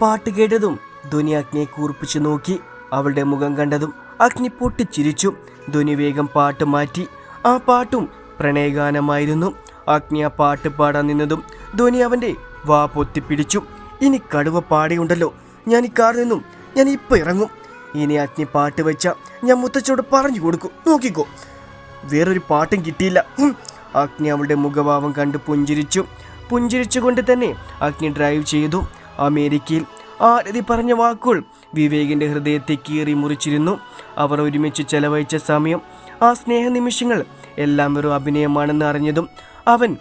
പാട്ട് കേട്ടതും ധ്വനി അഗ്നിയെ കൂർപ്പിച്ചു നോക്കി അവളുടെ മുഖം കണ്ടതും അഗ്നി പൊട്ടിച്ചിരിച്ചു. ധ്വനി വേഗം പാട്ട് മാറ്റി. ആ പാട്ടും പ്രണയഗാനമായിരുന്നു. അഗ്നി ആ പാട്ട് പാടാൻ നിന്നതും ധ്വനി അവന്റെ വാ പൊത്തിപ്പിടിച്ചു. ഇനി കടുവ പാടിയുണ്ടല്ലോ. ഞാൻ ഈ കാറിൽ നിന്നും ഞാൻ ഇപ്പോൾ ഇറങ്ങും. ഇനി അഗ്നി പാട്ട് വെച്ച ഞാൻ മുത്തച്ചോട് പറഞ്ഞു കൊടുക്കും. നോക്കിക്കോ. വേറൊരു പാട്ടും കിട്ടിയില്ല. അഗ്നി അവളുടെ മുഖഭാവം കണ്ട് പുഞ്ചിരിച്ചു. പുഞ്ചിരിച്ചുകൊണ്ട് തന്നെ അഗ്നി ഡ്രൈവ് ചെയ്തു. അമേരിക്കയിൽ. ആരതി പറഞ്ഞ വാക്കുകൾ വിവേകിന്റെ ഹൃദയത്തെ കീറി മുറിച്ചിരുന്നു. അവർ ഒരുമിച്ച് ചെലവഴിച്ച സമയം ആ സ്നേഹ നിമിഷങ്ങൾ എല്ലാം വെറും അഭിനയമാണെന്ന് അറിഞ്ഞതും അവൻ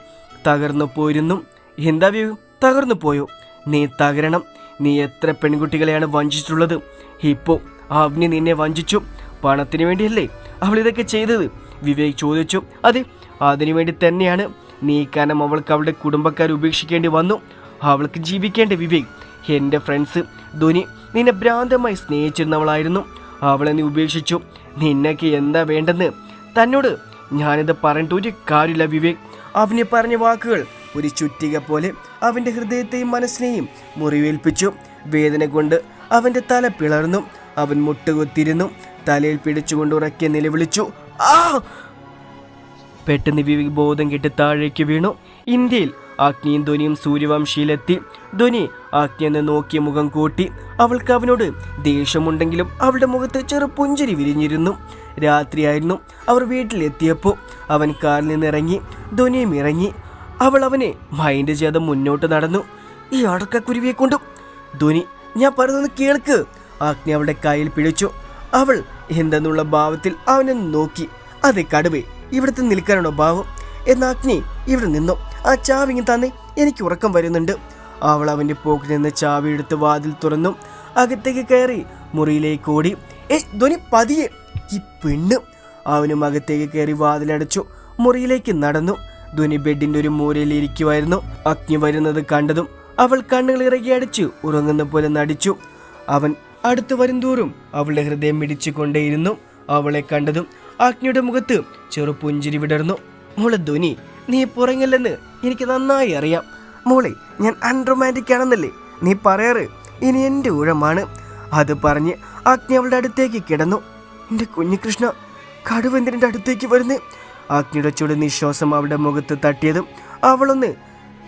തകർന്നു പോയിരുന്നു. എന്താ വ്യൂ തകർന്നു പോയോ? നീ തകരണം. നീ എത്ര പെൺകുട്ടികളെയാണ് വഞ്ചിച്ചിട്ടുള്ളത്? ഇപ്പോ അവനി നിന്നെ വഞ്ചിച്ചു. പണത്തിന് വേണ്ടിയല്ലേ അവൾ ഇതൊക്കെ ചെയ്തത്? വിവേക് ചോദിച്ചു. അതെ അതിനുവേണ്ടി തന്നെയാണ്. നീ കാരണം അവൾക്ക് അവളുടെ കുടുംബക്കാർ ഉപേക്ഷിക്കേണ്ടി വന്നു. അവൾക്ക് ജീവിക്കേണ്ട വിവേക് എന്റെ ഫ്രണ്ട്സ് ധോനി നിന്നെ ഭ്രാന്തമായി സ്നേഹിച്ചിരുന്നവളായിരുന്നു. അവളെ നീ ഉപേക്ഷിച്ചു. നിന്നൊക്കെ എന്താ വേണ്ടെന്ന്? തന്നോട് ഞാനിത് പറഞ്ഞിട്ട് ഒരു കാര്യമില്ല വിവേക്. അവനെ പറഞ്ഞ വാക്കുകൾ ഒരു ചുറ്റിക പോലെ അവന്റെ ഹൃദയത്തെയും മനസ്സിനെയും മുറിവേൽപ്പിച്ചു. വേദന കൊണ്ട് അവന്റെ തല പിളർന്നു. അവൻ മുട്ടുകുത്തിരുന്നു തലയിൽ പിടിച്ചുകൊണ്ട് ഉറക്കെ നിലവിളിച്ചു. ആ പെട്ടെന്ന് വിവേക് ബോധം കെട്ടി താഴേക്ക് വീണു. ഇന്ത്യയിൽ അഗ്നിയും ധ്വനിയും സൂര്യവംശിയിലെത്തി. ധ്വനി അഗ്നിയെന്ന് നോക്കിയ മുഖം കൂട്ടി. അവൾക്ക് അവനോട് ദേഷ്യമുണ്ടെങ്കിലും അവളുടെ മുഖത്ത് ചെറു പുഞ്ചിരി വിരിഞ്ഞിരുന്നു. രാത്രിയായിരുന്നു. അവർ വീട്ടിലെത്തിയപ്പോൾ അവൻ കാറിൽ നിന്നിറങ്ങി. ധ്വനിയും ഇറങ്ങി. അവൾ അവനെ മൈൻഡ് ചെയ്ത് മുന്നോട്ട് നടന്നു. ഈ അടക്കക്കുരുവിയെ കൊണ്ടും. ധ്വനി ഞാൻ പറയുന്നത് കേൾക്ക്. അഗ്നി അവളുടെ കയ്യിൽ പിടിച്ചു. അവൾ എന്തെന്നുള്ള ഭാവത്തിൽ അവനെ നോക്കി. അതെ കടുവേ ഇവിടുത്തെ നിൽക്കാനാണോ ഭാവം? എന്ന അഗ്നി ഇവിടെ നിന്നോ. ആ ചാവി തന്നെ എനിക്ക് ഉറക്കം വരുന്നുണ്ട്. അവൾ അവന്റെ പോക്കിൽ നിന്ന് ചാവി എടുത്ത് വാതിൽ തുറന്നു. അകത്തേക്ക് കയറി മുറിയിലേക്ക് ഓടി. ഏ ധ്വനി പതിയെ. ഈ പെണ്ണ്. അവനും അകത്തേക്ക് കയറി വാതിലടച്ചു മുറിയിലേക്ക് നടന്നു. ധ്വനി ബെഡിന്റെ ഒരു മൂലയിൽ ഇരിക്കുമായിരുന്നു അഗ്നി വരുന്നത് കണ്ടതും അവൾ കണ്ണുകൾ ഇറകി അടിച്ചു ഉറങ്ങുന്ന പോലെ നടിച്ചു. അവൻ അടുത്തു വരും തോറും അവളുടെ ഹൃദയം മിടിച്ചുകൊണ്ടേയിരുന്നു. അവളെ കണ്ടതും അഗ്നിയുടെ മുഖത്ത് ചെറു പുഞ്ചിരി വിടർന്നു. മോളെ ധ്വനി നീ പുറങ്ങില്ലെന്ന് എനിക്ക് നന്നായി അറിയാം. മോളെ ഞാൻ അൺറൊമാന്റിക് ആണെന്നല്ലേ? നീ പറയാറ് ഇനി എന്റെ ഊഴമാണ്. അത് പറഞ്ഞ് അഗ്നി അവളുടെ അടുത്തേക്ക് കിടന്നു. എന്റെ കുഞ്ഞികൃഷ്ണ കടുവെന്തിന്റെ അടുത്തേക്ക് വരുന്ന്? അഗ്നിയുടെ ചുടു നിശ്വാസം അവളുടെ മുഖത്ത് തട്ടിയതും അവളൊന്ന്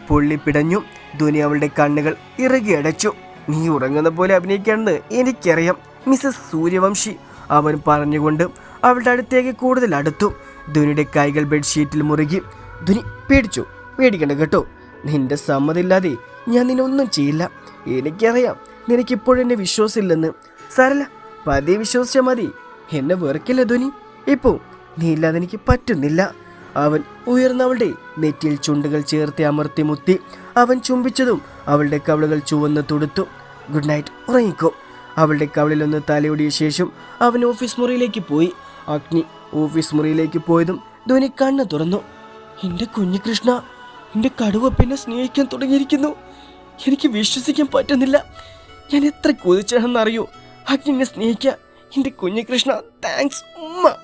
പൊള്ളിപ്പിടഞ്ഞു. ധുനി അവളുടെ കണ്ണുകൾ ഇറുകി അടച്ചു. നീ ഉറങ്ങുന്ന പോലെ അഭിനയിക്കാണെന്ന് എനിക്കറിയാം മിസ്സസ് സൂര്യവംശി. അവൻ പറഞ്ഞുകൊണ്ട് അവളുടെ അടുത്തേക്ക് കൂടുതൽ അടുത്തു. ധുനിയുടെ കൈകൾ ബെഡ്ഷീറ്റിൽ മുറുകി. ധ്വനി പേടിച്ചു. പേടിക്കണ്ട കേട്ടോ. നിന്റെ സമ്മതില്ലാതെ ഞാൻ നിന്നെ ഒന്നും ചെയ്യില്ല. എനിക്കറിയാം നിനക്കിപ്പോഴും എന്നെ വിശ്വാസമില്ലെന്ന്. സാരല്ല പതിയെ വിശ്വസിച്ചാൽ മതി. എന്നെ വെറുക്കില്ല ധ്വനി ഇപ്പോ നീ ഇല്ലാതെ എനിക്ക് പറ്റുന്നില്ല. അവൻ ഉയർന്നവളുടെ നെറ്റിയിൽ ചുണ്ടുകൾ ചേർത്ത് അമർത്തി മുത്തി. അവൻ ചുംബിച്ചതും അവളുടെ കവളുകൾ ചുവന്ന് തുടുത്തു. ഗുഡ് നൈറ്റ് ഉറങ്ങിക്കോ. അവളുടെ കവളിലൊന്ന് തലയൊടിയ ശേഷം അവൻ ഓഫീസ് മുറിയിലേക്ക് പോയി. അഗ്നി ഓഫീസ് മുറിയിലേക്ക് പോയതും ധ്വനി കണ്ണു തുറന്നു. എന്റെ കുഞ്ഞികൃഷ്ണ എന്റെ കടുവ പിന്നെ സ്നേഹിക്കാൻ തുടങ്ങിയിരിക്കുന്നു. എനിക്ക് വിശ്വസിക്കാൻ പറ്റുന്നില്ല. ഞാൻ എത്ര കൊതിച്ചാണെന്നറിയൂ? അഗ്നിനെ സ്നേഹിക്കുക എന്റെ കുഞ്ഞികൃഷ്ണ താങ്ക്സ് ഉമ്മ.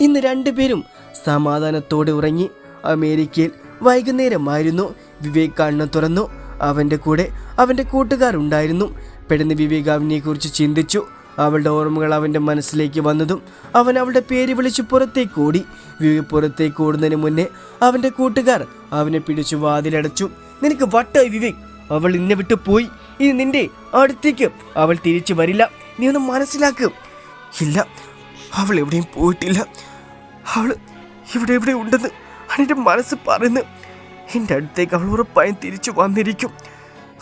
ഇന്ന് രണ്ടുപേരും സമാധാനത്തോടെ ഉറങ്ങി അമേരിക്കയിൽ വൈകുന്നേരമായിരുന്നു. വിവേക് കണ്ണ് തുറന്നു. അവന്റെ കൂടെ അവന്റെ കൂട്ടുകാരുണ്ടായിരുന്നു പെട്ടെന്ന് വിവേക് അവനെക്കുറിച്ച് ചിന്തിച്ചു. അവളുടെ ഓർമ്മകൾ അവന്റെ മനസ്സിലേക്ക് വന്നതും അവൻ അവളുടെ പേര് വിളിച്ച് പുറത്തേക്ക് ഓടി. വിവേക് ഓടുന്നതിന് മുന്നേ അവന്റെ കൂട്ടുകാർ അവനെ പിടിച്ചു വാതിലടച്ചു. നിനക്ക് വട്ടായി വിവേക്? അവൾ നിന്നെ വിട്ടു പോയി. ഇനി നിന്റെ അടുത്തേക്ക് അവൾ തിരിച്ചു വരില്ല. നീ ഒന്ന് മനസ്സിലാക്കും. ഇല്ല അവൾ എവിടെയും പോയിട്ടില്ല. അവൾ ഇവിടെ എവിടെ ഉണ്ടെന്ന് അവന്റെ മനസ്സ് പറയുന്നു. എന്റെ അടുത്തേക്ക് അവൾ ഉറപ്പായും തിരിച്ചു വന്നിരിക്കും.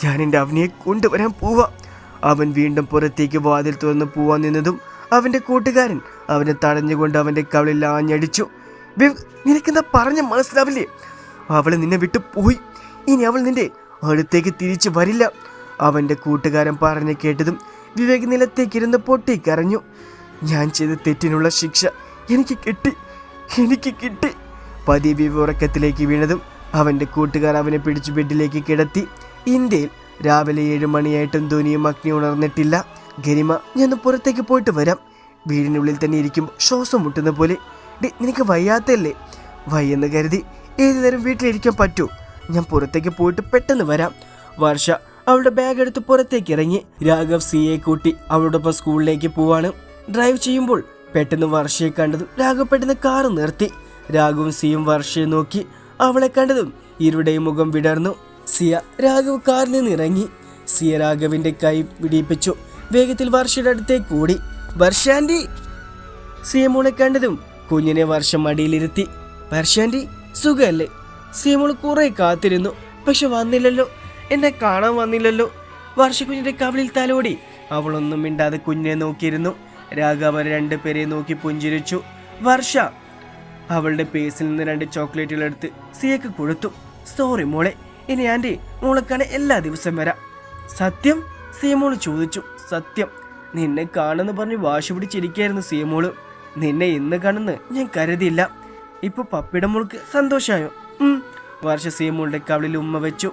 ഞാൻ എന്റെ അവനെ കൊണ്ടുവരാൻ പോവാം. അവൻ വീണ്ടും പുറത്തേക്ക് വാതിൽ തുറന്ന് പോവാൻ നിന്നതും അവന്റെ കൂട്ടുകാരൻ അവനെ തടഞ്ഞുകൊണ്ട് അവന്റെ കവളിൽ ആഞ്ഞടിച്ചു. "വിവ്, നിനക്കെന്താ പറഞ്ഞ മനസ്സിലാവില്ലേ? അവൾ നിന്നെ വിട്ടു പോയി. ഇനി അവൾ നിന്റെ അടുത്തേക്ക് തിരിച്ചു വരില്ല. അവന്റെ കൂട്ടുകാരൻ പറഞ്ഞു കേട്ടതും വിവേക് നിലത്തേക്കിരുന്ന് പൊട്ടിക്കരഞ്ഞു. ഞാൻ ചെയ്ത തെറ്റിനുള്ള ശിക്ഷ എനിക്ക് കിട്ടി. എനിക്ക് കിട്ടി. പതിവ് ഉറക്കത്തിലേക്ക് വീണതും അവന്റെ കൂട്ടുകാർ അവനെ പിടിച്ചു ബെഡിലേക്ക് കിടത്തി. ഇന്ത്യയിൽ രാവിലെ ഏഴ് മണിയായിട്ടും ധോനിയും അഗ്നി ഉണർന്നിട്ടില്ല. ഗരിമ ഞാൻ പുറത്തേക്ക് പോയിട്ട് വരാം. വീടിനുള്ളിൽ തന്നെ ഇരിക്കും. ശ്വാസം മുട്ടുന്ന പോലെ. ഡി നിനക്ക് വയ്യാത്തല്ലേ വയ്യെന്ന് കരുതി ഏതു നേരം വീട്ടിലിരിക്കാൻ പറ്റൂ. ഞാൻ പുറത്തേക്ക് പോയിട്ട് പെട്ടെന്ന് വരാം. വർഷ അവളുടെ ബാഗ് എടുത്ത് പുറത്തേക്ക് ഇറങ്ങി. രാഘവ് സിയെ കൂട്ടി അവളോടൊപ്പം സ്കൂളിലേക്ക് പോവാണ്. ഡ്രൈവ് ചെയ്യുമ്പോൾ പെട്ടെന്ന് വർഷയെ കണ്ടതും രാഘവ് പെട്ടെന്ന് കാർ നിർത്തി. രാഘവും സിയും വർഷയെ നോക്കി. അവളെ കണ്ടതും ഇരുടെയും മുഖം വിടർന്നു. സിയ രാഘവ് കാറിൽ നിന്ന് ഇറങ്ങി സിയ രാഘവിന്റെ കൈ പിടിപ്പിച്ചു. വേഗത്തിൽ വർഷയുടെ അടുത്തേക്ക് കൂടി വർഷാന്റി സിയമോളെ കണ്ടതും കുഞ്ഞിനെ വർഷം മടിയിലിരുത്തി വർഷാന്റി സുഖമല്ലേ സീമൾ കുറെ കാത്തിരുന്നു. പക്ഷെ വന്നില്ലല്ലോ. എന്നെ കാണാൻ വന്നില്ലല്ലോ. വർഷ കുഞ്ഞിന്റെ കവിളിൽ തലോടി. അവളൊന്നും മിണ്ടാതെ കുഞ്ഞിനെ നോക്കിയിരുന്നു. രാഘവൻ രണ്ടുപേരെ നോക്കി പുഞ്ചിരിച്ചു. വർഷ അവളുടെ പേസിൽ നിന്ന് രണ്ട് ചോക്ലേറ്റുകൾ എടുത്ത് സിയക്ക് കൊടുത്തു സോറി മോളെ ഇനി ആന്റെ മോളെക്കാണ് എല്ലാ ദിവസം വരാം. സത്യം? സിയമോൾ ചോദിച്ചു. സത്യം. നിന്നെ കാണുന്നു പറഞ്ഞ് വാശി പിടിച്ചിരിക്കായിരുന്നു സിയമോൾ നിന്നെ ഇന്ന് കാണുന്നു ഞാൻ കരുതിയില്ല. ഇപ്പൊ പപ്പിയുടെ മോൾക്ക് സന്തോഷമായോ. വർഷ സീമോളുടെ കവളിൽ ഉമ്മ വെച്ചു.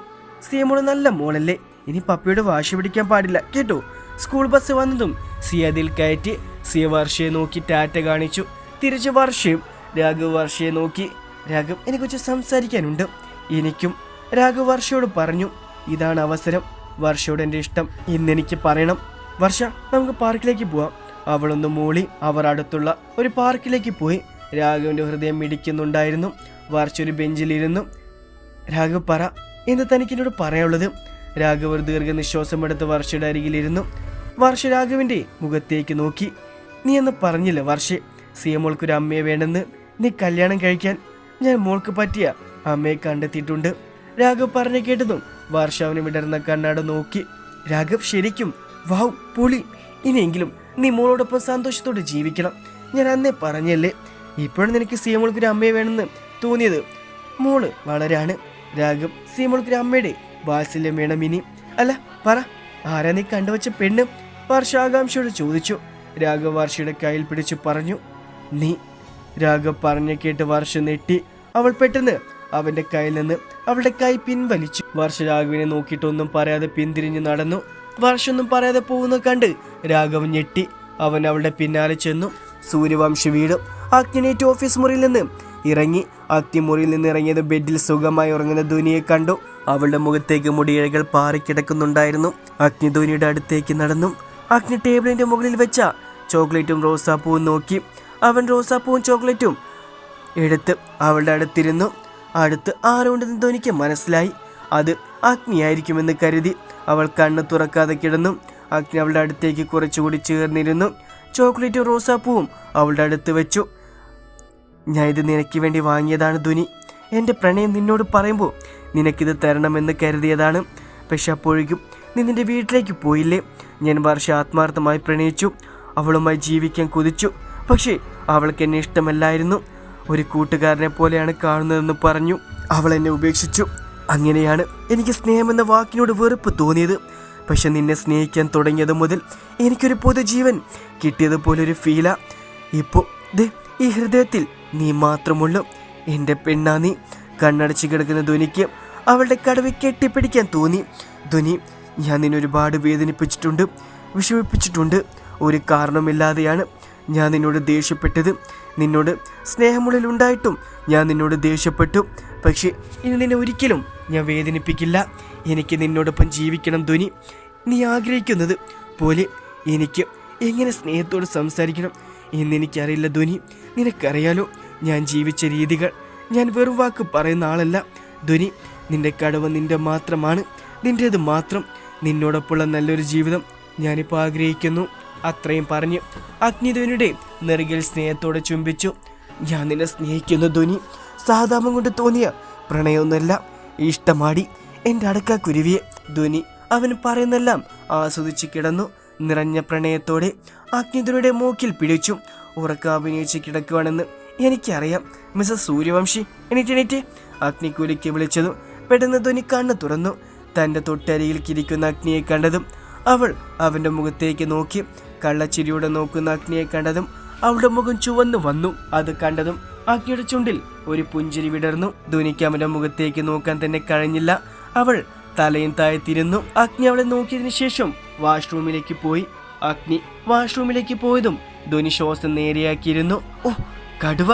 സീമോൾ നല്ല മോളല്ലേ? ഇനി പപ്പിയുടെ വാശി പിടിക്കാൻ പാടില്ല കേട്ടോ? സ്കൂൾ ബസ് വന്നതും സിയ അതിൽ കയറ്റി സിയ വർഷയെ നോക്കി ടാറ്റ കാണിച്ചു. തിരിച്ച് വർഷയും രാഘവ് വർഷയെ നോക്കി. രാഘവ് എന്നെക്കുറിച്ച് സംസാരിക്കാനുണ്ട്. എനിക്കും രാഘവ് വർഷയോട് പറഞ്ഞു ഇതാണ് അവസരം. വർഷയോട് എന്റെ ഇഷ്ടം. ഇന്നെനിക്ക് പറയണം. വർഷ നമുക്ക് പാർക്കിലേക്ക് പോവാം. അവളൊന്ന് മൂളി അവർ അടുത്തുള്ള ഒരു പാർക്കിലേക്ക് പോയി. രാഘവിന്റെ ഹൃദയം മിടിക്കുന്നുണ്ടായിരുന്നു വർഷ ഒരു ബെഞ്ചിലിരുന്നു. രാഘവ് പറ എന്ന് തനിക്ക് എന്നോട് പറയാനുള്ളത്? രാഘവ് ഒരു ദീർഘനിശ്വാസം എടുത്ത് വർഷയുടെ അരികിലിരുന്നു. വർഷ രാഘവിന്റെ മുഖത്തേക്ക് നോക്കി. നീ എന്ന് പറഞ്ഞില്ല വർഷെ സിയ മോൾക്കൊരു അമ്മയെ വേണമെന്ന് നീ കല്യാണം കഴിക്കാൻ ഞാൻ മോൾക്ക് പറ്റിയ അമ്മയെ കണ്ടെത്തിയിട്ടുണ്ട്. രാഘവ് പറഞ്ഞു കേട്ടതും വർഷ അവന് വിടർന്ന കണ്ണാട് നോക്കി. രാഘവ് ശരിക്കും? വാവ് പുളി. ഇനിയെങ്കിലും നീ മോളോടൊപ്പം സന്തോഷത്തോടെ ജീവിക്കണം. ഞാൻ അന്നേ പറഞ്ഞല്ലേ ഇപ്പോഴും നിനക്ക് സീമോൾക്ക് ഒരു അമ്മയെ വേണമെന്ന് തോന്നിയത്? മോൾ വളരാണ് രാഘവ് സീമോൾക്കൊരു അമ്മയുടെ വാത്സല്യം വേണം ഇനി. അല്ല പറ ആരാ നീ കണ്ടുവച്ച പെണ്ണ്? വർഷ ആകാംക്ഷയോട് ചോദിച്ചു. രാഘവ് വർഷയുടെ കയ്യിൽ പിടിച്ചു പറഞ്ഞു നീ രാഘവ് പറഞ്ഞു കേട്ട് വർഷ നെട്ടി അവൾ പെട്ടെന്ന് അവന്റെ കയ്യിൽ നിന്ന് അവളുടെ കൈ പിൻവലിച്ചു. വർഷ രാഘുവിനെ നോക്കിയിട്ടൊന്നും പറയാതെ പിന്തിരിഞ്ഞു നടന്നു. വർഷൊന്നും പറയാതെ പോകുന്നത് കണ്ട് രാഘവൻ ഞെട്ടി. അവൻ അവളുടെ പിന്നാലെ ചെന്നു. സൂര്യവംശ വീടും അഗ്നിനേറ്റ് ഓഫീസ് മുറിയിൽ നിന്ന് ഇറങ്ങി. അഗ്നിമുറിയിൽ നിന്ന് ഇറങ്ങിയത് ബെഡിൽ സുഖമായി ഉറങ്ങുന്ന ധോനിയെ കണ്ടു. അവളുടെ മുഖത്തേക്ക് മുടിയിഴകൾ പാറിക്കിടക്കുന്നുണ്ടായിരുന്നു അഗ്നി ധോനിയുടെ അടുത്തേക്ക് നടന്നു. അഗ്നി ടേബിളിന്റെ മുകളിൽ വെച്ച ചോക്ലേറ്റും റോസാപ്പൂവും നോക്കി. അവൻ റോസാപ്പൂവും ചോക്ലേറ്റും എടുത്ത് അവളുടെ അടുത്തിരുന്നു. അടുത്ത് ആരുണ്ടെന്ന് ധോനിക്ക് മനസ്സിലായി. അത് അഗ്നിയായിരിക്കുമെന്ന് കരുതി അവൾ കണ്ണ് തുറക്കാതെ കിടന്നു. അഗ്നി അവളുടെ അടുത്തേക്ക് കുറച്ചുകൂടി ചേർന്നിരുന്നു. ചോക്ലേറ്റും റോസാപ്പൂവും അവളുടെ അടുത്ത് വെച്ചു. ഞാൻ ഇത് നിനക്ക് വേണ്ടി വാങ്ങിയതാണ് ധ്വനി എന്റെ പ്രണയം നിന്നോട് പറയുമ്പോൾ നിനക്കിത് തരണമെന്ന് കരുതിയതാണ്. പക്ഷെ അപ്പോഴേക്കും നീ നിന്റെ വീട്ടിലേക്ക് പോയില്ലേ? ഞാൻ വർഷ ആത്മാർത്ഥമായി പ്രണയിച്ചു. അവളുമായി ജീവിക്കാൻ കുതിച്ചു. പക്ഷേ അവൾക്ക് എന്നെ ഇഷ്ടമല്ലായിരുന്നു. ഒരു കൂട്ടുകാരനെ പോലെയാണ് കാണുന്നതെന്ന് പറഞ്ഞു. അവൾ എന്നെ ഉപേക്ഷിച്ചു. അങ്ങനെയാണ് എനിക്ക് സ്നേഹം എന്ന വാക്കിനോട് വെറുപ്പ് തോന്നിയത്. പക്ഷെ നിന്നെ സ്നേഹിക്കാൻ തുടങ്ങിയത് മുതൽ എനിക്കൊരു പൊതുജീവൻ കിട്ടിയതുപോലൊരു ഫീല. ഇപ്പോൾ ദേ ഈ ഹൃദയത്തിൽ നീ മാത്രമുള്ളൂ. എന്റെ പെണ്ണാ നീ. കണ്ണടച്ച് കിടക്കുന്ന ധ്വനിക്ക് അവളുടെ കടവ് കെട്ടിപ്പിടിക്കാൻ തോന്നി. ധ്വനി ഞാൻ നിന്നെ ഒരുപാട് വേദനിപ്പിച്ചിട്ടുണ്ട് വിഷമിപ്പിച്ചിട്ടുണ്ട്. ഒരു കാരണമില്ലാതെയാണ് ഞാൻ നിന്നോട് ദേഷ്യപ്പെട്ടത്. നിന്നോട് സ്നേഹമുള്ളിലുണ്ടായിട്ടും ഞാൻ നിന്നോട് ദേഷ്യപ്പെട്ടു. പക്ഷേ ഇനി നിന്നെ ഒരിക്കലും ഞാൻ വേദനിപ്പിക്കില്ല. എനിക്ക് നിന്നോടൊപ്പം ജീവിക്കണം ധ്വനി നീ ആഗ്രഹിക്കുന്നത് പോലെ എനിക്ക് എങ്ങനെ സ്നേഹത്തോട് സംസാരിക്കണം എന്നെനിക്കറിയില്ല ധ്വനി നിനക്കറിയാലോ ഞാൻ ജീവിച്ച രീതികൾ. ഞാൻ വെറും വാക്ക് പറയുന്ന ആളല്ല. ധ്വനി നിന്റെ കടവ് നിന്റെ മാത്രമാണ്. നിന്റേത് മാത്രം. നിന്നോടൊപ്പമുള്ള നല്ലൊരു ജീവിതം ഞാനിപ്പോൾ ആഗ്രഹിക്കുന്നു. അത്രയും പറഞ്ഞു അഗ്നിധ്വനിയുടെ നെറുകിൽ സ്നേഹത്തോടെ ചുംബിച്ചു. ഞാൻ നിന്നെ സ്നേഹിക്കുന്നു ധ്വനി സാധാപം കൊണ്ട് തോന്നിയ പ്രണയമൊന്നുമല്ല. ഇഷ്ടമാടി. എന്റെ അടുക്ക കുരുവിയെ. ധ്വനി അവൻ പറയുന്നെല്ലാം ആസ്വദിച്ച് കിടന്നു. നിറഞ്ഞ പ്രണയത്തോടെ അഗ്നിധുരയുടെ മൂക്കിൽ പിടിച്ചു. ഉറക്ക അഭിനയിച്ച് കിടക്കുവാണെന്ന് എനിക്കറിയാം. മിസ്സസ് സൂര്യവംശി എണീറ്റെണീറ്റ് അഗ്നിക്കൂലിക്ക് വിളിച്ചതും പെട്ടെന്ന് ധ്വനി കണ്ണു തുറന്നു. തന്റെ തൊട്ടരിയിൽ കിരിക്കുന്ന അഗ്നിയെ കണ്ടതും അവൾ അവന്റെ മുഖത്തേക്ക് നോക്കി. കള്ളച്ചിരിയോടെ നോക്കുന്ന അഗ്നിയെ കണ്ടതും അവളുടെ മുഖം ചുവന്നു വന്നു. അത് കണ്ടതും അഗ്നിയുടെ ചുണ്ടിൽ ഒരു പുഞ്ചിരി വിടർന്നു. ധോനിക്ക് അവന്റെ മുഖത്തേക്ക് നോക്കാൻ തന്നെ കഴിഞ്ഞില്ല. അവൾ തലയും താഴ്ത്തിരുന്നു അഗ്നി അവളെ നോക്കിയതിനു ശേഷം വാഷ്റൂമിലേക്ക് പോയി. അഗ്നി വാഷ്റൂമിലേക്ക് പോയതും ധോനി ശ്വാസം നേരെയാക്കിയിരുന്നു. ഓ കടുവ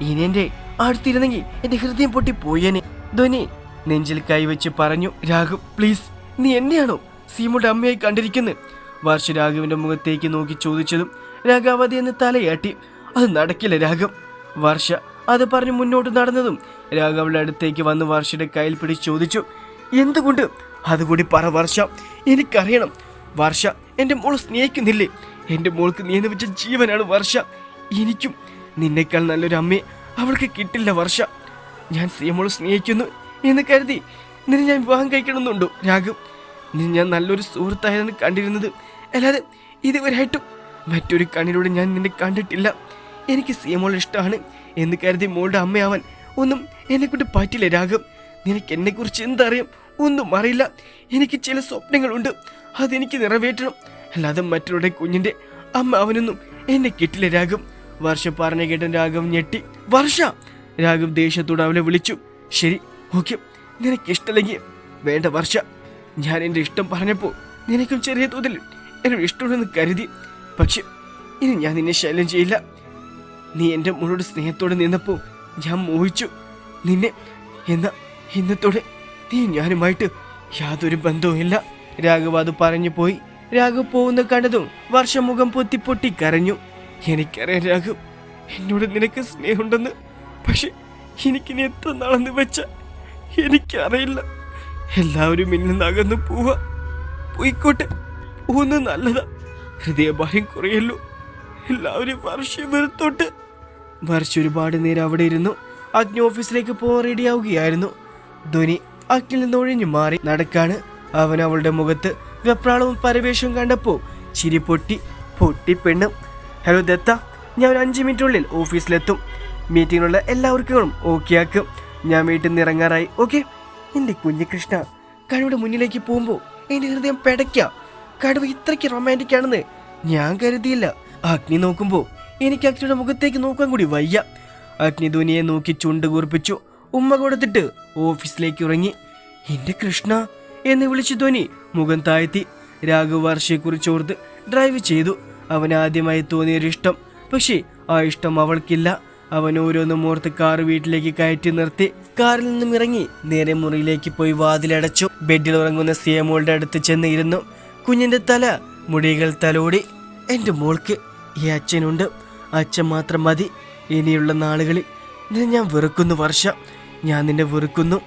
ഇനി എന്റെ അടുത്തിരുന്നെങ്കിൽ എന്റെ ഹൃദയം പൊട്ടി പോയേനെ. ധോനി നെഞ്ചിൽ കൈവച്ച് പറഞ്ഞു രാഘു പ്ലീസ് നീ എന്നെയാണോ സീമുടെ അമ്മയായി കണ്ടിരിക്കുന്നത് വർഷ രാഘുവിന്റെ മുഖത്തേക്ക് നോക്കി ചോദിച്ചതും രാഘാവതി എന്ന് തലയാട്ടി. അത് നടക്കില്ല രാഘവ്. വർഷ അത് പറഞ്ഞ് മുന്നോട്ട് നടന്നതും രാഘവളുടെ അടുത്തേക്ക് വന്ന് വർഷയുടെ കയ്യിൽ പിടിച്ച് ചോദിച്ചു എന്തുകൊണ്ട്? അതുകൂടി പറ വർഷ. എനിക്കറിയണം. വർഷ എന്റെ മോൾ സ്നേഹിക്കുന്നില്ലേ? എന്റെ മോൾക്ക് നീ വെച്ച ജീവനാണ് വർഷ. എനിക്കും നിന്നേക്കാൾ നല്ലൊരു അമ്മയെ അവൾക്ക് കിട്ടില്ല വർഷ. ഞാൻ സീമോൾ സ്നേഹിക്കുന്നു എന്ന് കരുതി നിന്നെ ഞാൻ വിവാഹം കഴിക്കണമെന്നുണ്ടോ രാഘു നിന്നെ ഞാൻ നല്ലൊരു സുഹൃത്തായതെന്ന് കണ്ടിരുന്നത്. അല്ലാതെ ഇതുവരെയായിട്ടും മറ്റൊരു കണ്ണിലൂടെ ഞാൻ നിന്നെ കണ്ടിട്ടില്ല. എനിക്ക് സിയമോളെ ഇഷ്ടമാണ് എന്ന് കരുതി മോളുടെ അമ്മയാവാൻ ഒന്നും എന്നെക്കൊണ്ട് പറ്റില്ല രാഘവ്. നിനക്ക് എന്നെക്കുറിച്ച് എന്തറിയാം? ഒന്നും അറിയില്ല. എനിക്ക് ചില സ്വപ്നങ്ങളുണ്ട്. അതെനിക്ക് നിറവേറ്റണം. അല്ലാതെ മറ്റൊരുടെ കുഞ്ഞിന്റെ അമ്മ അവനൊന്നും എന്നെ കിട്ടില്ല രാഘവ്. വർഷ പറഞ്ഞ കേട്ടൻ രാഘവ് ഞെട്ടി. വർഷ! രാഘവ് ദേഷ്യത്തോട് അവളെ വിളിച്ചു. ശരി ഓക്കെ. നിനക്ക് ഇഷ്ടമല്ലെങ്കിൽ വേണ്ട വർഷ. ഞാൻ എന്റെ ഇഷ്ടം പറഞ്ഞപ്പോൾ നിനക്കും ചെറിയ തോതിൽ എന്നോട് ഇഷ്ടമുണ്ടെന്ന് കരുതി. പക്ഷെ ഇനി ഞാൻ നിന്നെ ശല്യം ചെയ്യില്ല. നീ എന്റെ മോളോട് സ്നേഹത്തോടെ നിന്നപ്പോൾ ഞാൻ മോഹിച്ചു. നിന്നെ എന്ന ഇന്നത്തോടെ നീ ഞാനുമായിട്ട് യാതൊരു ബന്ധവുമില്ല രാഘവ് അത് പറഞ്ഞു പോയി. രാഘവ് പോകുന്ന കണ്ടതും വർഷമുഖം പൊത്തി പൊട്ടി കരഞ്ഞു. എനിക്കറിയാം രാഘവ് എന്നോട് നിനക്ക് സ്നേഹമുണ്ടെന്ന്. പക്ഷെ എനിക്കിനി എത്ര നാളെന്ന് വെച്ച എനിക്കറിയില്ല. എല്ലാവരും ഇന്ന് നകന്നു പോവാ. പോയിക്കോട്ടെ പോകുന്നത് നല്ലതാ. ഹൃദയഭാരം കുറയല്ലോ. എല്ലാവരും വർഷം വെറുത്തോട്ട്. വർഷ ഒരുപാട് നേരം അവിടെ ഇരുന്നു. അഗ്നി ഓഫീസിലേക്ക് പോകാൻ റെഡിയാവുകയായിരുന്നു ധ്വനി അഗ്നിൽ നിന്ന് ഒഴിഞ്ഞു മാറി നടക്കാണ്. അവൻ അവളുടെ മുഖത്ത് വെപ്രാളവും പരവേശവും കണ്ടപ്പോ ചിരി പൊട്ടി പൊട്ടി പെണ്ണും. ഹലോ ദത്ത. ഞാൻ ഒരു അഞ്ച് മിനിറ്റുള്ളിൽ ഓഫീസിലെത്തും. മീറ്റിങ്ങിനുള്ള എല്ലാ ഒരുക്കങ്ങളും ഓക്കെ ആക്കും. ഞാൻ വീട്ടിൽ നിന്ന് ഇറങ്ങാറായി. ഓക്കെ എന്റെ കുഞ്ഞു കൃഷ്ണ കടുവയുടെ മുന്നിലേക്ക് പോകുമ്പോൾ എന്റെ ഹൃദയം പെടയ്ക്ക. കടുവ ഇത്രയ്ക്ക് റൊമാന്റിക് ആണെന്ന് ഞാൻ കരുതിയില്ല. അഗ്നി നോക്കുമ്പോൾ എനിക്ക് അഗ്നിയുടെ മുഖത്തേക്ക് നോക്കാൻ കൂടി വയ്യ. അഗ്നി ധോനിയെ നോക്കി ചുണ്ട് കൂർപ്പിച്ചു. ഉമ്മ കൊടുത്തിട്ട് ഓഫീസിലേക്ക് ഇറങ്ങി. എന്റെ കൃഷ്ണ എന്ന് വിളിച്ചു ധോനി മുഖം താഴ്ത്തി. രാഘവ് വർഷയെക്കുറിച്ച് ഓർത്ത് ഡ്രൈവ് ചെയ്തു. അവൻ ആദ്യമായി തോന്നിയൊരു ഇഷ്ടം പക്ഷേ ആ ഇഷ്ടം അവൾക്കില്ല. അവൻ ഓരോന്നും ഓർത്ത് കാർ വീട്ടിലേക്ക് കയറ്റി നിർത്തി. കാറിൽ നിന്നും ഇറങ്ങി നേരെ മുറിയിലേക്ക് പോയി വാതിലടച്ചു. ബെഡിൽ ഉറങ്ങുന്ന സിയമോളുടെ അടുത്ത് ചെന്ന് ഇരുന്നു കുഞ്ഞിന്റെ തല മുടികൾ തലോടി. എന്റെ മോൾക്ക് ഈ അച്ഛനുണ്ട്. അച്ഛൻ മാത്രം മതി. ഇനിയുള്ള നാളുകളിൽ ഞാൻ വെറുക്കുന്നു വർഷ. ഞാൻ നിന്നെ വെറുക്കുന്നു.